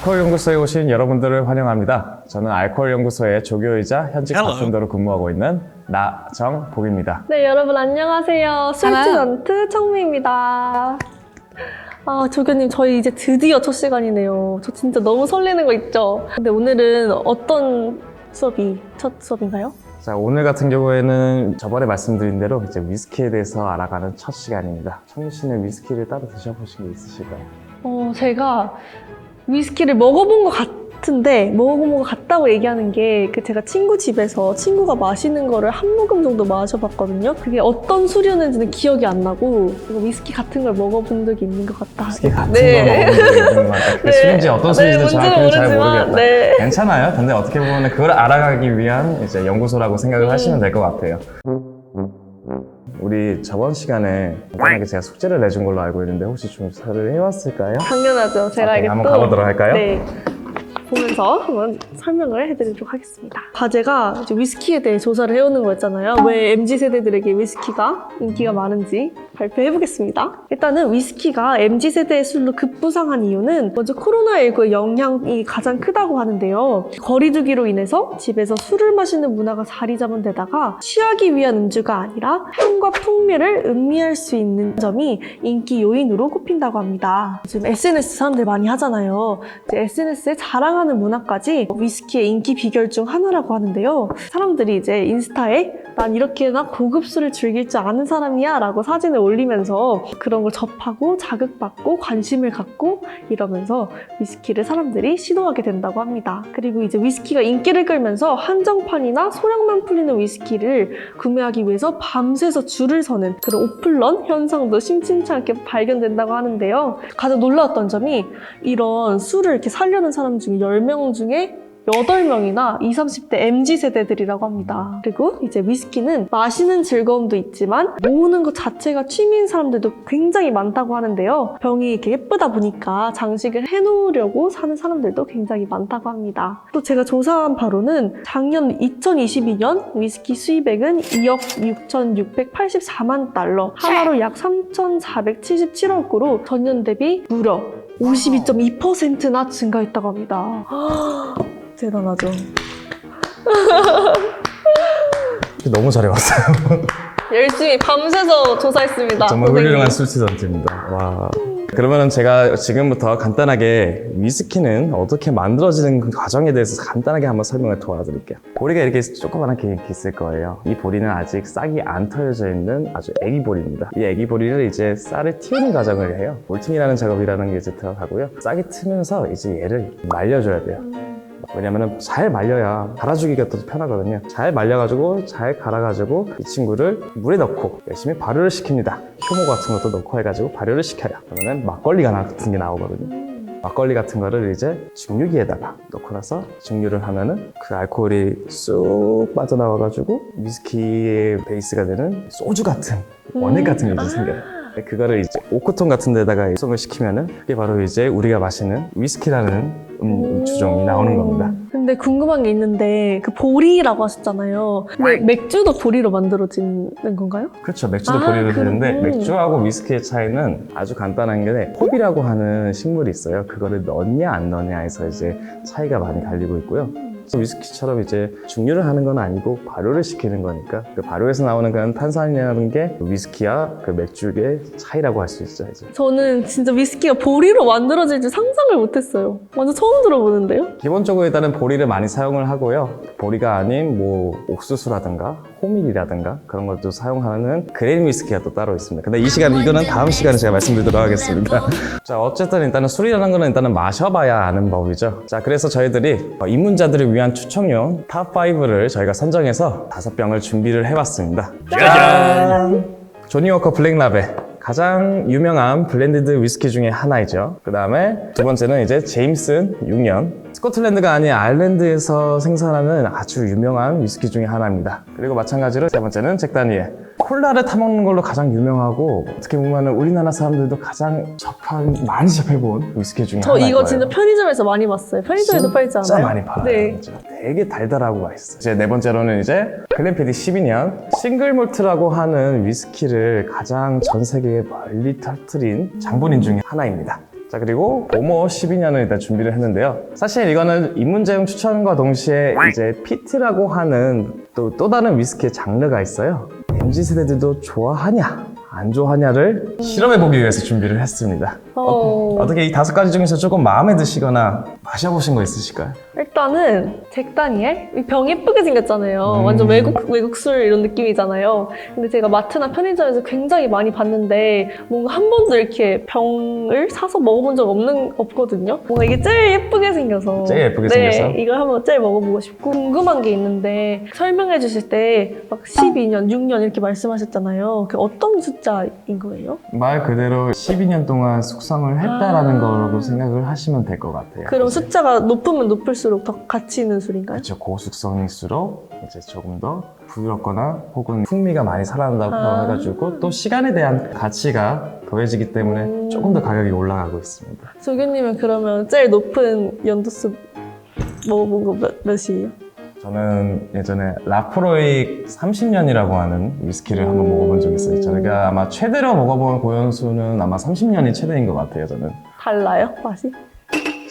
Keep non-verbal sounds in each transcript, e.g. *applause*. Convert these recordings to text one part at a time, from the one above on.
알코올 연구소에 오신 여러분들을 환영합니다. 저는 알코올 연구소의 조교이자 현직 Hello. 바텐더로 근무하고 있는 나정복입니다. 네, 여러분 안녕하세요. 술지전트 청미입니다. 아, 조교님, 저희 이제 드디어 첫 시간이네요. 저 진짜 너무 설레는 거 있죠? 근데 오늘은 어떤 수업이 첫 수업인가요? 자, 오늘 같은 경우에는 저번에 말씀드린 대로 이제 위스키에 대해서 알아가는 첫 시간입니다. 청미 씨는 위스키를 따로 드셔보신 게 있으실까요? 어, 제가 위스키를 먹어본 것 같은데, 먹어본 것 같다고 얘기하는 게, 그 제가 친구 집에서 친구가 마시는 거를 한 모금 정도 마셔봤거든요. 그게 어떤 술이었는지는 기억이 안 나고, 이거 위스키 같은 걸 먹어본 적이 있는 것 같다. 위스키 같은 네. 게 있는 것 같아요. *laughs* 그 술인지 어떤 술인지 네, 뭔지는 잘 모르지만, 모르겠다. 네. 괜찮아요. 근데 어떻게 보면 그걸 알아가기 위한 이제 연구소라고 생각을 음. 하시면 될 것 같아요. 우리 저번 시간에 간단하게 제가 숙제를 내준 걸로 알고 있는데 혹시 조사를 해왔을까요? 당연하죠. 제가 오케이, 이게 한번 또- 가보도록 할까요? 네. 보면서 한번 설명을 해드리도록 하겠습니다. 과제가 위스키에 대해 조사를 해오는 거였잖아요. 왜 MZ 세대들에게 위스키가 인기가 많은지 발표해 보겠습니다. 일단은 위스키가 MZ 세대의 술로 급부상한 이유는 먼저 코로나19의 영향이 가장 크다고 하는데요. 거리두기로 인해서 집에서 술을 마시는 문화가 자리 잡은 데다가 취하기 위한 음주가 아니라 향과 풍미를 음미할 수 있는 점이 인기 요인으로 꼽힌다고 합니다. 지금 SNS 사람들 많이 하잖아요. SNS에 자랑 하는 문화까지 위스키의 인기 비결 중 하나라고 하는데요. 사람들이 이제 인스타에 난 이렇게 나 고급 술을 즐길 줄 아는 사람이야 라고 사진을 올리면서 그런 걸 접하고 자극받고 관심을 갖고 이러면서 위스키를 사람들이 시도하게 된다고 합니다. 그리고 이제 위스키가 인기를 끌면서 한정판이나 소량만 풀리는 위스키를 구매하기 위해서 밤새서 줄을 서는 그런 오플런 현상도 심심치 않게 발견된다고 하는데요. 가장 놀라웠던 점이 이런 술을 이렇게 살려는 사람 중에 10명 중에 8명이나 20, 30대 MZ 세대들이라고 합니다. 그리고 이제 위스키는 마시는 즐거움도 있지만 모으는 것 자체가 취미인 사람들도 굉장히 많다고 하는데요. 병이 이렇게 예쁘다 보니까 장식을 해놓으려고 사는 사람들도 굉장히 많다고 합니다. 또 제가 조사한 바로는 작년 2022년 위스키 수입액은 2억 6,684만 달러, 하나로 약 3,477억으로 전년 대비 무려 52.2%나 증가했다고 합니다. 대단하죠. 너무 잘해왔어요. *laughs* 열심히 밤새서 조사했습니다. 정말 선생님. 훌륭한 술치던트입니다. 와. 그러면은 제가 지금부터 간단하게 위스키는 어떻게 만들어지는 그 과정에 대해서 간단하게 한번 설명을 도와드릴게요. 보리가 이렇게 이렇게 있을 거예요. 이 보리는 아직 싹이 안 터여져 있는 아주 애기 보리입니다. 이 애기 보리를 이제 쌀을 틔우는 과정을 해요. 몰팅이라는 작업이라는 게 이제 들어가고요. 싹이 트면서 이제 얘를 말려줘야 돼요. 왜냐면은 잘 말려야 갈아주기가 더 편하거든요. 잘 말려가지고 잘 갈아가지고 이 친구를 물에 넣고 열심히 발효를 시킵니다. 효모 같은 것도 넣고 해가지고 발효를 시켜요. 그러면은 막걸리 같은 게 나오거든요. 막걸리 같은 거를 이제 증류기에다가 넣고 나서 증류를 하면은 그 알코올이 쑥 빠져나와가지고 위스키의 베이스가 되는 소주 같은 원액 같은 게 이제 생겨요. 그거를 이제 오크통 같은 데다가 숙성을 시키면은 그게 바로 이제 우리가 마시는 위스키라는 음, 주종이 나오는 겁니다. 근데 궁금한 게 있는데 그 보리라고 하셨잖아요. 근데 맥주도 보리로 만들어지는 건가요? 그렇죠. 맥주도 아, 드는데 그렇군. 맥주하고 위스키의 차이는 아주 간단한 게 홉이라고 하는 식물이 있어요. 그거를 넣냐 안 넣냐에서 이제 차이가 많이 갈리고 있고요. 위스키처럼 이제 증류를 하는 건 아니고 발효를 시키는 거니까 그 발효에서 나오는 그런 탄산이라는 게 위스키와 그 맥주의 차이라고 할 수 있죠. 이제. 저는 진짜 위스키가 보리로 만들어질 줄 상상을 못했어요. 완전 처음 들어보는데요? 기본적으로 일단은 보리를 많이 사용을 하고요. 보리가 아닌 뭐 옥수수라든가 호밀이라든가 그런 것도 사용하는 그레인 위스키가 또 따로 있습니다. 근데 이 시간 이거는 다음 시간에 제가 말씀드리도록 하겠습니다. *laughs* 자 어쨌든 일단은 술이라는 거는 일단은 마셔봐야 아는 법이죠. 자 그래서 저희들이 어, 입문자들을 위한 추천용 탑 5를 저희가 선정해서 다섯 병을 준비를 해봤습니다. 짜잔! 조니워커 블랙라벨 가장 유명한 블렌디드 위스키 중에 하나이죠. 그 다음에 두 번째는 이제 제임슨 6년. 스코틀랜드가 아닌 아일랜드에서 생산하는 아주 유명한 위스키 중에 하나입니다. 그리고 마찬가지로 세 번째는 잭 다니엘. 콜라를 타먹는 걸로 가장 유명하고 어떻게 보면 우리나라 사람들도 가장 접한 많이 접해본 위스키 중에 저 하나일 이거. 진짜 편의점에서 많이 봤어요. 편의점에도 팔지 않아요? 진짜 많이 팔아요. 네. 진짜. 되게 달달하고 맛있어요. 이제 네 번째로는 이제 글렌피디 12년 싱글 몰트라고 하는 위스키를 가장 전 세계에 멀리 터뜨린 장본인 중에 하나입니다. 자 그리고 오모 12년을 일단 준비를 했는데요. 사실 이거는 입문제용 추천과 동시에 이제 피트라고 하는 또, 또 다른 위스키의 장르가 있어요. MZ 세대들도 좋아하냐 안 좋아하냐를 실험해 보기 위해서 준비를 했습니다. 어, 어 떻게 이 다섯 가지 중에서 조금 마음에 드시거나 마셔보신 거 있으실까요? 일단은 잭 다니엘 이병 예쁘게 생겼잖아요. 음. 완전 외국 외국 술 이런 느낌이잖아요. 근데 제가 마트나 편의점에서 굉장히 많이 봤는데 뭔가 한 번도 이렇게 병을 사서 먹어본 적 없는 없거든요. 뭔가 이게 제일 예쁘게 생겨서 제일 예쁘게 네, 생겨서? 이걸 한번 제일 먹어보고 싶고 궁금한 게 있는데 설명해 주실 때 막 12년, 6년 이렇게 말씀하셨잖아요. 그 어떤 숫자인 거예요? 말 그대로 12년 동안 숙성을 했다라는 아. 거라고 생각을 하시면 될 것 같아요. 그럼 이제. 숫자가 높으면 높을수록 더 가치 있는 술인가요? 그렇죠. 고숙성일수록 이제 조금 더 부드럽거나 혹은 풍미가 많이 살아난다고 아. 해가지고 또 시간에 대한 가치가 더해지기 때문에 음. 조금 더 가격이 올라가고 있습니다. 조교님은 그러면 제일 높은 연도수 먹어본 거 몇, 몇이에요? 저는 예전에 라프로익 30년이라고 하는 위스키를 한번 오. 먹어본 적이 있어요. 저희가 아마 최대로 먹어본 고연수는 아마 30년이 최대인 것 같아요. 저는 달라요? 맛이?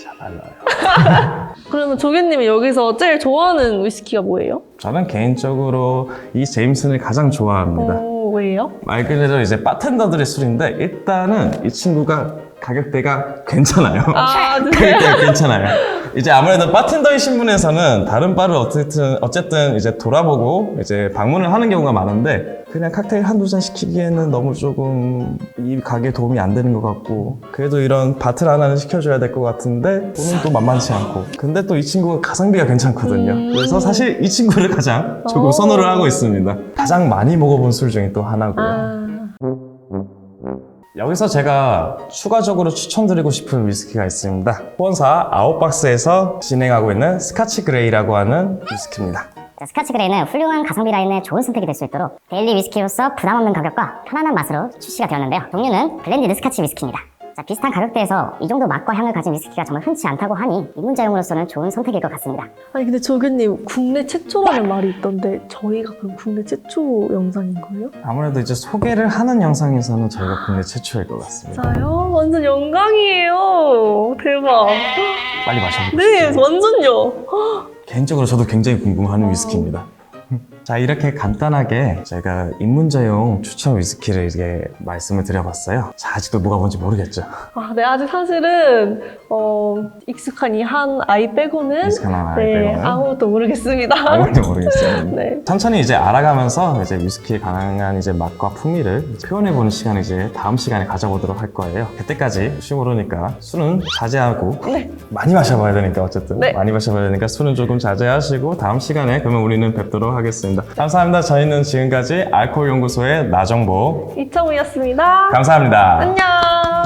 자 달라요. *laughs* 그러면 조교님이 여기서 제일 좋아하는 위스키가 뭐예요? 저는 개인적으로 이 제임슨을 가장 좋아합니다. 어, 왜요? 말 그대로 이제 바텐더들의 술인데 일단은 이 친구가 가격대가 괜찮아요. 아, 진짜요? *laughs* 가격대가 괜찮아요. 이제 아무래도 바텐더이신 분에서는 다른 바를 어쨌든 어쨌든 이제 돌아보고 이제 방문을 하는 경우가 많은데 그냥 칵테일 한두 잔 시키기에는 너무 조금 이 가게에 도움이 안 되는 것 같고 그래도 이런 바틀 하나는 시켜줘야 될 것 같은데 돈은 또 만만치 않고 근데 또 이 친구가 가성비가 괜찮거든요. 음. 그래서 사실 이 친구를 가장 조금 오. 선호를 하고 있습니다. 가장 많이 먹어본 술 중에 또 하나고요. 아, 여기서 제가 추가적으로 추천드리고 싶은 위스키가 있습니다. 후원사 아웃박스에서 진행하고 있는 스카치 그레이라고 하는 위스키입니다. 자, 스카치 그레이는 훌륭한 가성비 라인의 좋은 선택이 될 수 있도록 데일리 위스키로서 부담 없는 가격과 편안한 맛으로 출시가 되었는데요. 종류는 블렌디드 스카치 위스키입니다. 자, 비슷한 가격대에서 이 정도 맛과 향을 가진 위스키가 정말 흔치 않다고 하니 입문자용으로서는 좋은 선택일 것 같습니다. 아니 근데 조교님 국내 최초라는 말이 있던데 저희가 그럼 국내 최초 영상인 거예요? 아무래도 이제 소개를 하는 영상에서는 저희가 국내 최초일 것 같습니다. 진짜요? 완전 영광이에요. 대박. 빨리 마셔보시죠. 네, 완전요. 개인적으로 저도 굉장히 궁금한 위스키입니다. 자 이렇게 간단하게 제가 입문자용 추천 위스키를 이렇게 말씀을 드려봤어요. 자 아직도 뭐가 뭔지 모르겠죠. 아, 네, 아직 사실은 어, 익숙한 이 한 아이 빼고는 익숙한 한 아이 네, 빼고는. 아무것도 모르겠습니다. 아무것도 모르겠어요. *laughs* 네. 천천히 이제 알아가면서 이제 위스키의 강한 이제 맛과 풍미를 표현해보는 시간을 이제 다음 시간에 가져보도록 할 거예요. 그때까지 혹시 모르니까 술은 자제하고 네. 많이 마셔봐야 되니까 어쨌든 네. 많이 마셔봐야 되니까 술은 조금 자제하시고 다음 시간에 그러면 우리는 뵙도록 하겠 습니다. 감사합니다. 저희는 지금까지 알코올 연구소의 나정보 이청우였습니다. 감사합니다. 안녕.